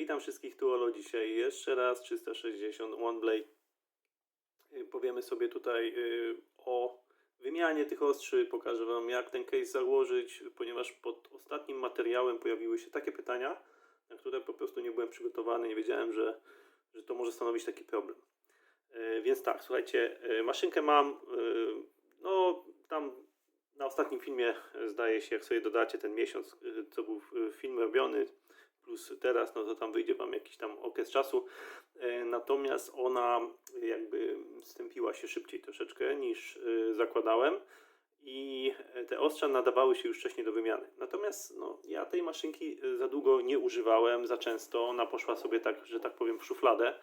Witam wszystkich tu Olo dzisiaj jeszcze raz 360 OneBlade. Y, Powiemy sobie tutaj y, o wymianie tych ostrzy, pokażę Wam jak ten case założyć, ponieważ pod ostatnim materiałem pojawiły się takie pytania, na które po prostu nie byłem przygotowany, nie wiedziałem, że, że to może stanowić taki problem. Y, Więc tak, słuchajcie, maszynkę mam, no tam na ostatnim filmie zdaje się, jak sobie dodacie ten miesiąc, co był film robiony, plus teraz, no to tam wyjdzie Wam jakiś tam okres czasu. E, Natomiast ona jakby stępiła się szybciej troszeczkę niż e, zakładałem i e, te ostrza nadawały się już wcześniej do wymiany. Natomiast no, ja tej maszynki za długo nie używałem, za często. Ona poszła sobie tak, że tak powiem, w szufladę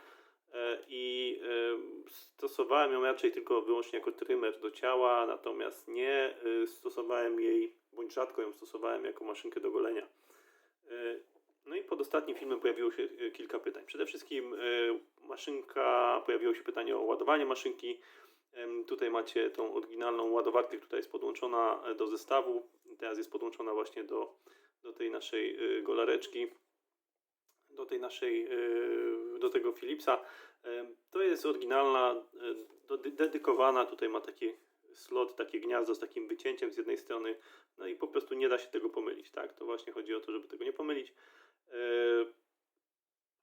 i stosowałem ją raczej tylko wyłącznie jako trymer do ciała, natomiast nie stosowałem jej, bądź rzadko ją stosowałem jako maszynkę do golenia. Ostatnim filmem pojawiło się e, kilka pytań. Przede wszystkim e, maszynka, pojawiło się pytanie o ładowanie maszynki. Tutaj macie tą oryginalną ładowarkę, która jest podłączona e, do zestawu. Teraz jest podłączona właśnie do, do tej naszej golareczki, do tej naszej, do tego Philipsa. To jest oryginalna, dedykowana. Tutaj ma taki slot, takie gniazdo z takim wycięciem z jednej strony. No i po prostu nie da się tego pomylić, tak? To właśnie chodzi o to, żeby tego nie pomylić. Yy,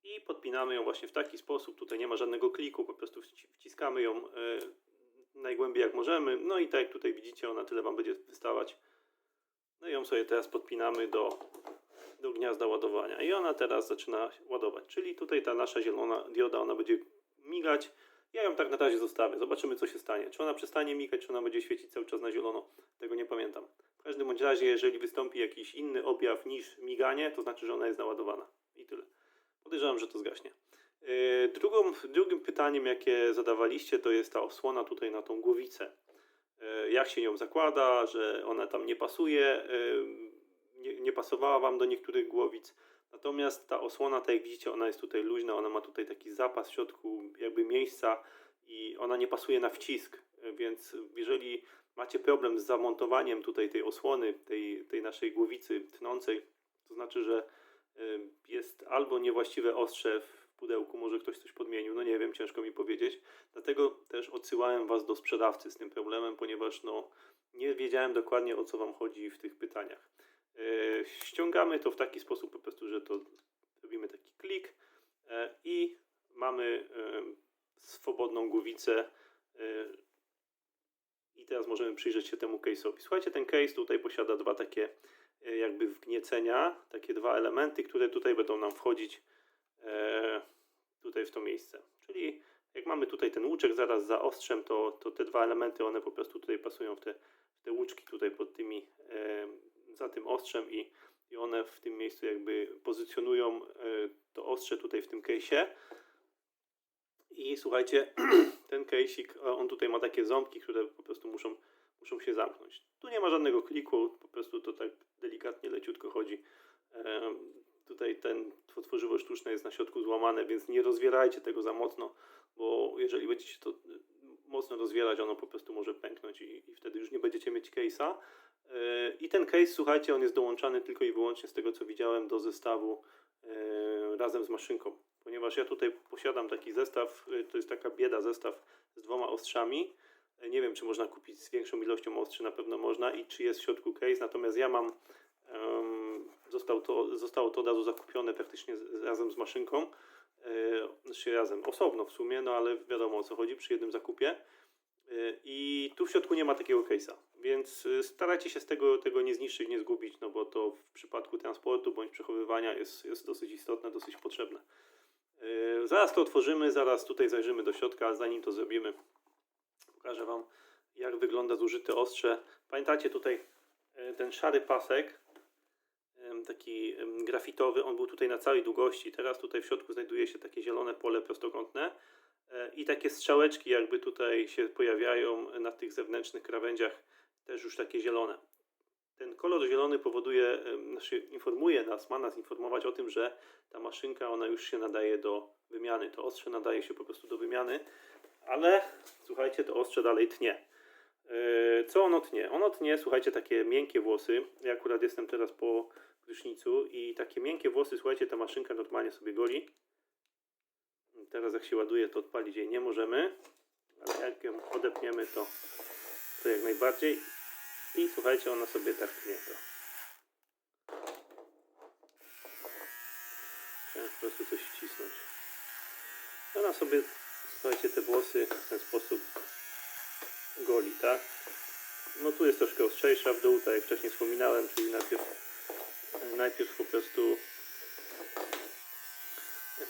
I podpinamy ją właśnie w taki sposób. Tutaj nie ma żadnego kliku, po prostu wci- wciskamy ją yy, najgłębiej jak możemy. No i tak jak tutaj widzicie, ona tyle Wam będzie wystawać. No i ją sobie teraz podpinamy do, do gniazda ładowania. I ona teraz zaczyna ładować. Czyli tutaj ta nasza zielona dioda, ona będzie migać. Ja ją tak na razie zostawię. Zobaczymy, co się stanie. Czy ona przestanie migać, czy ona będzie świecić cały czas na zielono. Tego nie pamiętam. W każdym bądź razie, jeżeli wystąpi jakiś inny objaw niż miganie, to znaczy, że ona jest naładowana. I tyle. Podejrzewam, że to zgaśnie. Yy, Drugą, drugim pytaniem, jakie zadawaliście, to jest ta osłona tutaj na tą głowicę. Yy, Jak się ją zakłada, że ona tam nie pasuje, yy, nie, nie pasowała Wam do niektórych głowic. Natomiast ta osłona, tak jak widzicie, ona jest tutaj luźna, ona ma tutaj taki zapas w środku jakby miejsca i ona nie pasuje na wcisk, więc jeżeli macie problem z zamontowaniem tutaj tej osłony, tej, tej naszej głowicy tnącej, to znaczy, że y, jest albo niewłaściwe ostrze w pudełku, może ktoś coś podmienił, no nie wiem, ciężko mi powiedzieć. Dlatego też odsyłałem Was do sprzedawcy z tym problemem, ponieważ no, nie wiedziałem dokładnie o co Wam chodzi w tych pytaniach. Y, Ściągamy to w taki sposób po prostu, że to robimy taki klik e, i mamy y, swobodną głowicę y, i teraz możemy przyjrzeć się temu case'owi. Słuchajcie, ten case tutaj posiada dwa takie e, jakby wgniecenia, takie dwa elementy, które tutaj będą nam wchodzić e, tutaj w to miejsce. Czyli jak mamy tutaj ten łuczek zaraz za ostrzem, to, to te dwa elementy, one po prostu tutaj pasują w te, w te łuczki tutaj pod tymi, e, za tym ostrzem i, i one w tym miejscu jakby pozycjonują e, to ostrze tutaj w tym case'ie. I słuchajcie, ten case'ik, on tutaj ma takie ząbki, które po prostu muszą, muszą się zamknąć. Tu nie ma żadnego kliku, po prostu to tak delikatnie, leciutko chodzi. Tutaj ten, tworzywo sztuczne jest na środku złamane, więc nie rozwierajcie tego za mocno, bo jeżeli będziecie to y, mocno rozwierać, ono po prostu może pęknąć i, i wtedy już nie będziecie mieć case'a. E, I ten case, słuchajcie, on jest dołączany tylko i wyłącznie z tego, co widziałem do zestawu e, razem z maszynką. Ponieważ ja tutaj posiadam taki zestaw, e, to jest taka bieda zestaw z dwoma ostrzami. E, Nie wiem, czy można kupić z większą ilością ostrzy, na pewno można i czy jest w środku case, natomiast ja mam, em, został to, zostało to od razu zakupione praktycznie razem z maszynką, e, znaczy razem, osobno w sumie, no ale wiadomo o co chodzi przy jednym zakupie. I tu w środku nie ma takiego case'a, więc starajcie się z tego, tego nie zniszczyć, nie zgubić, no bo to w przypadku transportu bądź przechowywania jest, jest dosyć istotne, dosyć potrzebne. E, Zaraz to otworzymy, zaraz tutaj zajrzymy do środka, a zanim to zrobimy, pokażę Wam jak wygląda zużyte ostrze. Pamiętacie tutaj e, ten szary pasek, taki grafitowy, on był tutaj na całej długości. Teraz tutaj w środku znajduje się takie zielone pole prostokątne e, i takie strzałeczki jakby tutaj się pojawiają na tych zewnętrznych krawędziach, też już takie zielone. Ten kolor zielony powoduje, znaczy informuje nas, ma nas informować o tym, że ta maszynka ona już się nadaje do wymiany. To ostrze nadaje się po prostu do wymiany, ale słuchajcie, to ostrze dalej tnie. Yy, Co ono tnie? Ono tnie, słuchajcie, takie miękkie włosy. Ja akurat jestem teraz po prysznicu i takie miękkie włosy, słuchajcie, ta maszynka normalnie sobie goli. Teraz jak się ładuje, to odpalić jej nie możemy, ale jak ją odepniemy, to, to jak najbardziej. I słuchajcie, ona sobie tak tnie to. Chciałem po prostu coś wcisnąć. Ona sobie, słuchajcie, te włosy w ten sposób goli, tak? No tu jest troszkę ostrzejsza w dół, tak jak wcześniej wspominałem, czyli najpierw, najpierw po prostu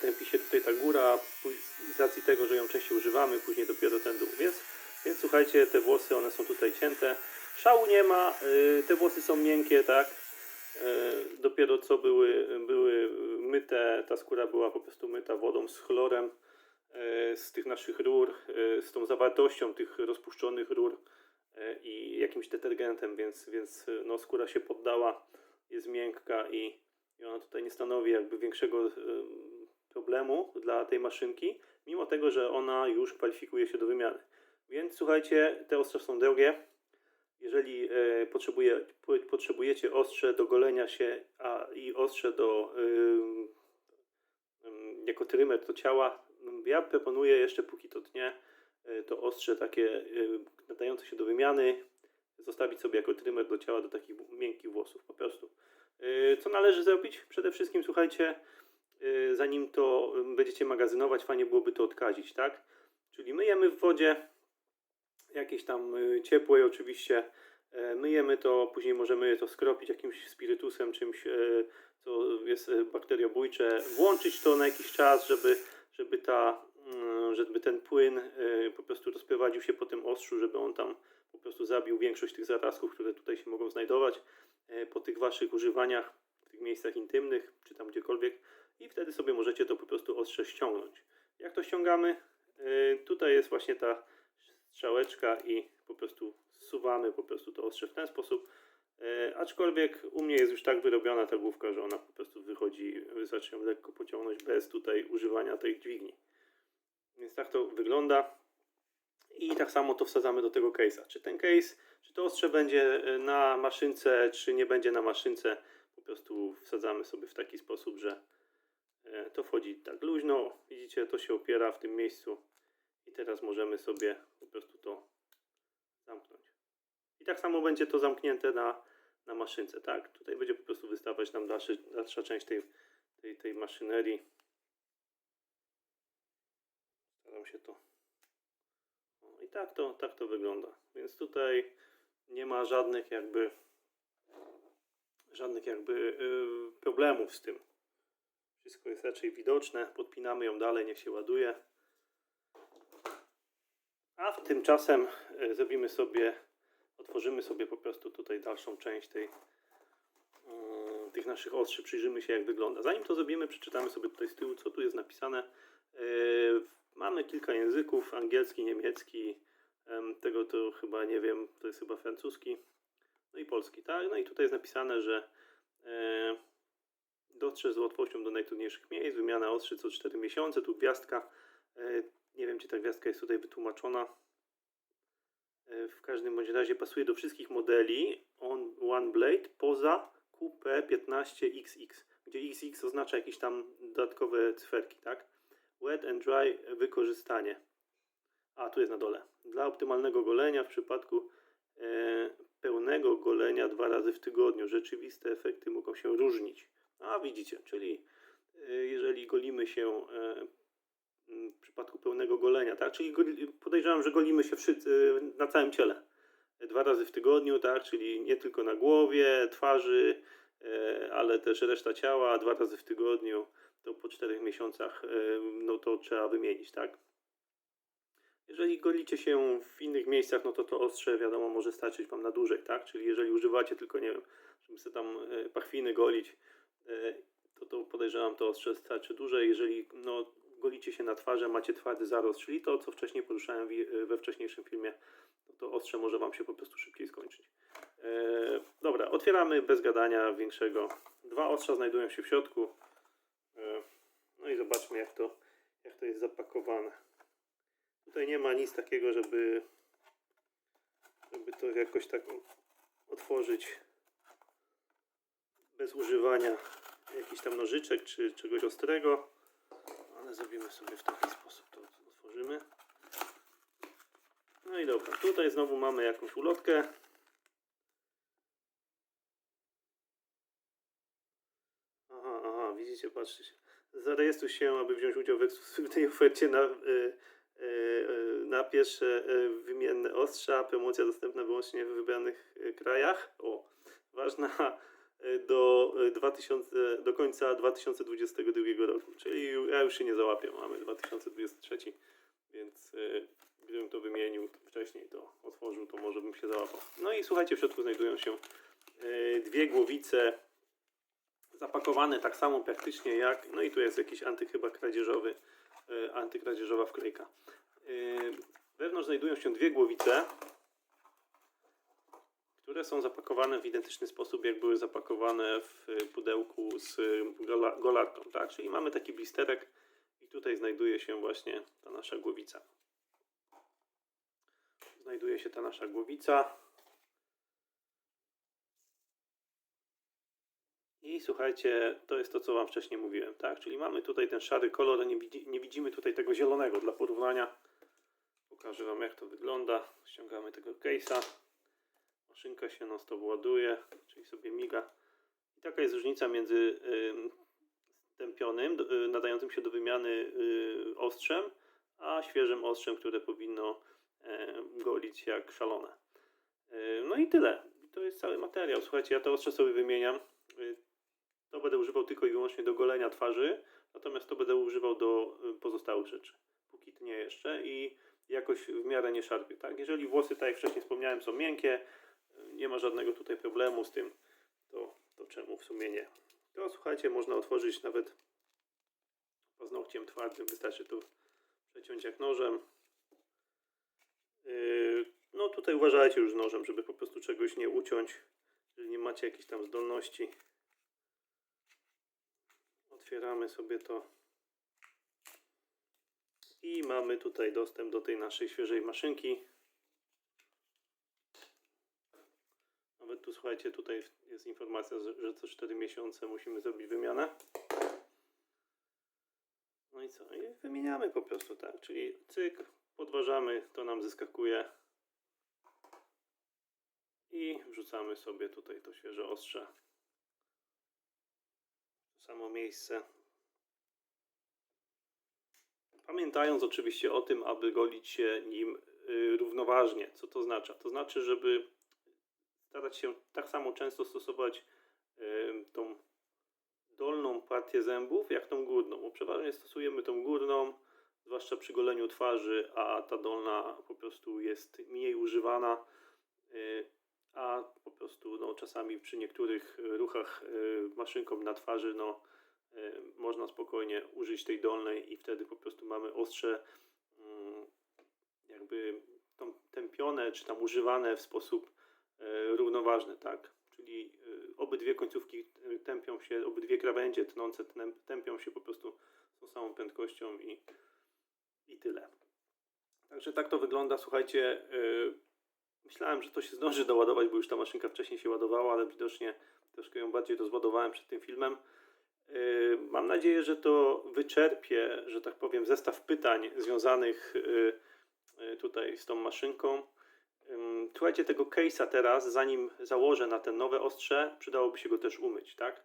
tępi się tutaj ta góra, z racji tego, że ją częściej używamy, później dopiero ten dół. Więc, więc słuchajcie, te włosy, one są tutaj cięte. Szału nie ma, y, te włosy są miękkie, tak? Y, Dopiero co były, były myte, ta skóra była po prostu myta wodą z chlorem y, z tych naszych rur, z tą zawartością tych rozpuszczonych rur i jakimś detergentem, więc, więc no, skóra się poddała, jest miękka i, i ona tutaj nie stanowi jakby większego problemu dla tej maszynki, mimo tego, że ona już kwalifikuje się do wymiany. Więc słuchajcie, te ostrze są drogie. Jeżeli e, potrzebuje, po- potrzebujecie ostrze do golenia się a, i ostrze do jako trymer do ciała, ja proponuję jeszcze póki to tnie, e, to ostrze takie y, nadające się do wymiany zostawić sobie jako trymer do ciała do takich miękkich włosów po prostu. Co należy zrobić? Przede wszystkim słuchajcie, zanim to będziecie magazynować, fajnie byłoby to odkazić, tak? Czyli myjemy w wodzie, jakiejś tam y, ciepłej oczywiście, e, myjemy to, później możemy to skropić jakimś spirytusem, czymś, e, co jest e, bakteriobójcze, włączyć to na jakiś czas, żeby, żeby, ta, mm, żeby ten płyn po prostu rozprowadził się po tym ostrzu, żeby on tam po prostu zabił większość tych zarazków, które tutaj się mogą znajdować po tych waszych używaniach w tych miejscach intymnych, czy tam gdziekolwiek i wtedy sobie możecie to po prostu ostrze ściągnąć. Jak to ściągamy? Tutaj jest właśnie ta strzałeczka i po prostu zsuwamy po prostu to ostrze w ten sposób. E, aczkolwiek u mnie jest już tak wyrobiona ta główka, że ona po prostu wychodzi, wystarczy ją lekko pociągnąć bez tutaj używania tej dźwigni. Więc tak to wygląda. I tak samo to wsadzamy do tego case'a. Czy ten case, czy to ostrze będzie e, na maszynce, czy nie będzie na maszynce, po prostu wsadzamy sobie w taki sposób, że e, to wchodzi tak luźno. Widzicie, to się opiera w tym miejscu. Teraz możemy sobie po prostu to zamknąć. I tak samo będzie to zamknięte na, na maszynce, tak? Tutaj będzie po prostu wystawać nam dalszy, dalsza część tej, tej, tej maszynerii. Staram się to. O, I tak to, tak to wygląda. Więc tutaj nie ma żadnych jakby żadnych jakby yy, problemów z tym. Wszystko jest raczej widoczne. Podpinamy ją dalej, niech się ładuje. A w tymczasem e, zrobimy sobie, otworzymy sobie po prostu tutaj dalszą część tej, mm, tych naszych ostrzy, przyjrzymy się jak wygląda. Zanim to zrobimy, przeczytamy sobie tutaj z tyłu, co tu jest napisane. E, Mamy kilka języków, angielski, niemiecki, em, tego to chyba nie wiem, to jest chyba francuski, no i polski, tak? No i tutaj jest napisane, że e, dotrze z łatwością do najtrudniejszych miejsc, wymiana ostrzy co 4 miesiące, tu gwiazdka, nie wiem, czy ta gwiazdka jest tutaj wytłumaczona. E, W każdym bądź razie pasuje do wszystkich modeli on One Blade poza QP15XX, gdzie XX oznacza jakieś tam dodatkowe cyferki, tak? Wet and dry wykorzystanie. A, tu jest na dole. Dla optymalnego golenia w przypadku e, pełnego golenia dwa razy w tygodniu rzeczywiste efekty mogą się różnić. A widzicie, czyli e, jeżeli golimy się e, w przypadku pełnego golenia, tak? Czyli podejrzewam, że golimy się na całym ciele. Dwa razy w tygodniu, tak? Czyli nie tylko na głowie, twarzy, e, ale też reszta ciała, dwa razy w tygodniu, to po czterech miesiącach, e, no to trzeba wymienić, tak? Jeżeli golicie się w innych miejscach, no to to ostrze, wiadomo, może starczyć Wam na dłużej, tak? Czyli jeżeli używacie tylko, nie wiem, żeby sobie tam e, pachwiny golić, to, to podejrzewam, to ostrze starczy dłużej. Jeżeli, no, golicie się na twarzy, macie twardy zarost, czyli to, co wcześniej poruszałem wi- we wcześniejszym filmie, no to ostrze może Wam się po prostu szybciej skończyć. E, dobra, otwieramy bez gadania większego. Dwa ostrza znajdują się w środku. E, no i zobaczmy, jak to, jak to jest zapakowane. Tutaj nie ma nic takiego, żeby, żeby to jakoś tak otworzyć bez używania jakichś tam nożyczek czy czegoś ostrego, zrobimy sobie w taki sposób to otworzymy. No i dobra, tutaj znowu mamy jakąś ulotkę. Aha, aha, widzicie, patrzcie. Zarejestruj się, aby wziąć udział w ekskluzywnej ofercie na, y, y, y, na pierwsze y, wymienne ostrza. Promocja dostępna wyłącznie w wybranych y, krajach. O, ważna do, y, 2000, do końca 2022 roku. Czyli ja już się nie załapię, mamy 2023, więc y, gdybym to wymienił wcześniej, to otworzył, to może bym się załapał. No i słuchajcie, w środku znajdują się dwie głowice zapakowane tak samo praktycznie jak, no i tu jest jakiś anty chyba kradzieżowy, antykradzieżowa wklejka. Wewnątrz znajdują się dwie głowice, które są zapakowane w identyczny sposób, jak były zapakowane w y, pudełku z y, gola, golarką, tak? Czyli mamy taki blisterek i tutaj znajduje się właśnie ta nasza głowica. Znajduje się ta nasza głowica. I słuchajcie, to jest to, co Wam wcześniej mówiłem, tak? Czyli mamy tutaj ten szary kolor, nie, widzi, nie widzimy tutaj tego zielonego dla porównania. Pokażę Wam, jak to wygląda. Ściągamy tego case'a. Maszynka się non stop ładuje, czyli sobie miga. I taka jest różnica między ym, tępionym, y, nadającym się do wymiany y, ostrzem, a świeżym ostrzem, które powinno golić jak szalone. Y, no i tyle. To jest cały materiał. Słuchajcie, ja to ostrze sobie wymieniam. To będę używał tylko i wyłącznie do golenia twarzy, natomiast to będę używał do pozostałych rzeczy. Póki tnie jeszcze i jakoś w miarę nie szarpie. Tak? Jeżeli włosy, tak jak wcześniej wspomniałem, są miękkie, nie ma żadnego tutaj problemu z tym, to, to czemu w sumie nie. To słuchajcie, można otworzyć nawet paznokciem twardym, wystarczy to przeciąć jak nożem. Yy, No tutaj uważajcie już nożem, żeby po prostu czegoś nie uciąć, jeżeli nie macie jakichś tam zdolności. Otwieramy sobie to. I mamy tutaj dostęp do tej naszej świeżej maszynki. Nawet tu słuchajcie, tutaj jest informacja, że- co 4 miesiące musimy zrobić wymianę. No i co? I wymieniamy po prostu, tak? Czyli cyk, podważamy, to nam zyskakuje. I wrzucamy sobie tutaj to świeże ostrze. To samo miejsce. Pamiętając oczywiście o tym, aby golić się nim y, równoważnie. Co to oznacza? To znaczy, żeby starać się tak samo często stosować tą dolną partię zębów, jak tą górną, bo przeważnie stosujemy tą górną, zwłaszcza przy goleniu twarzy, a ta dolna po prostu jest mniej używana, y, a po prostu no, czasami przy niektórych ruchach y, maszynką na twarzy no, y, można spokojnie użyć tej dolnej i wtedy po prostu mamy ostrze mm, jakby tępione, czy tam używane w sposób e, równoważny, tak? Czyli e, obydwie końcówki tępią się, obydwie krawędzie tnące tępią się po prostu z tą samą prędkością i, i tyle. Także tak to wygląda. Słuchajcie, e, myślałem, że to się zdąży doładować, bo już ta maszynka wcześniej się ładowała, ale widocznie troszkę ją bardziej rozładowałem przed tym filmem. Mam nadzieję, że to wyczerpie, że tak powiem, zestaw pytań związanych tutaj z tą maszynką. Słuchajcie, tego case'a teraz, zanim założę na ten nowe ostrze, przydałoby się go też umyć, tak?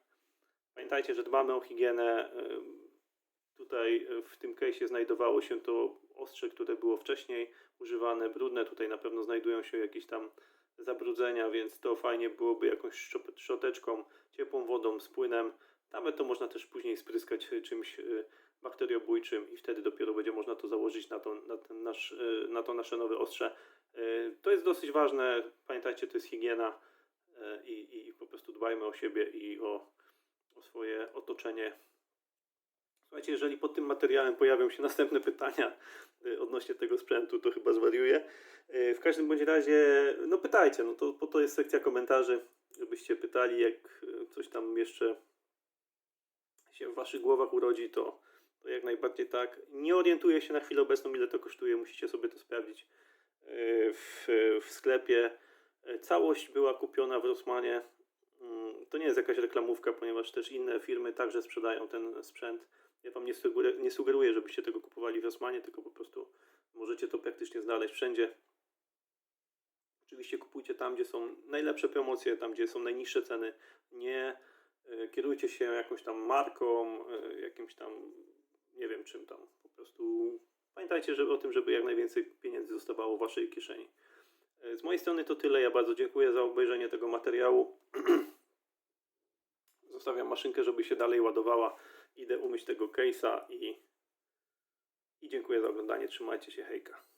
Pamiętajcie, że dbamy o higienę. Tutaj y, w tym case'ie znajdowało się to ostrze, które było wcześniej używane, brudne. Tutaj na pewno znajdują się jakieś tam zabrudzenia, więc to fajnie byłoby jakąś szczoteczką, ciepłą wodą z płynem. Nawet to można też później spryskać y, czymś y, bakteriobójczym i wtedy dopiero będzie można to założyć na to, na nasz, na to nasze nowe ostrze. Y, To jest dosyć ważne. Pamiętajcie, to jest higiena y, i, i po prostu dbajmy o siebie i o, o swoje otoczenie. Słuchajcie, jeżeli pod tym materiałem pojawią się następne pytania y, odnośnie tego sprzętu, to chyba zwariuję. W każdym bądź razie, no pytajcie, no to po to jest sekcja komentarzy, żebyście pytali, jak coś tam jeszcze się w waszych głowach urodzi, to, to jak najbardziej tak. Nie orientuję się na chwilę obecną, ile to kosztuje, musicie sobie to sprawdzić w, w sklepie. Y, Całość była kupiona w Rossmanie Mm, To nie jest jakaś reklamówka, ponieważ też inne firmy także sprzedają ten sprzęt. Ja Wam nie sugeruję, nie sugeruję żebyście tego kupowali w Rosmanie, tylko po prostu możecie to praktycznie znaleźć wszędzie. Oczywiście kupujcie tam, gdzie są najlepsze promocje, tam, gdzie są najniższe ceny. Nie e, kierujcie się jakąś tam marką, e, jakimś tam, nie wiem czym tam. Po prostu pamiętajcie żeby, o tym, żeby jak najwięcej pieniędzy zostawało w Waszej kieszeni. E, Z mojej strony to tyle. Ja bardzo dziękuję za obejrzenie tego materiału. Zostawiam maszynkę, żeby się dalej ładowała. Idę umyć tego case'a i, i dziękuję za oglądanie. Trzymajcie się, hejka.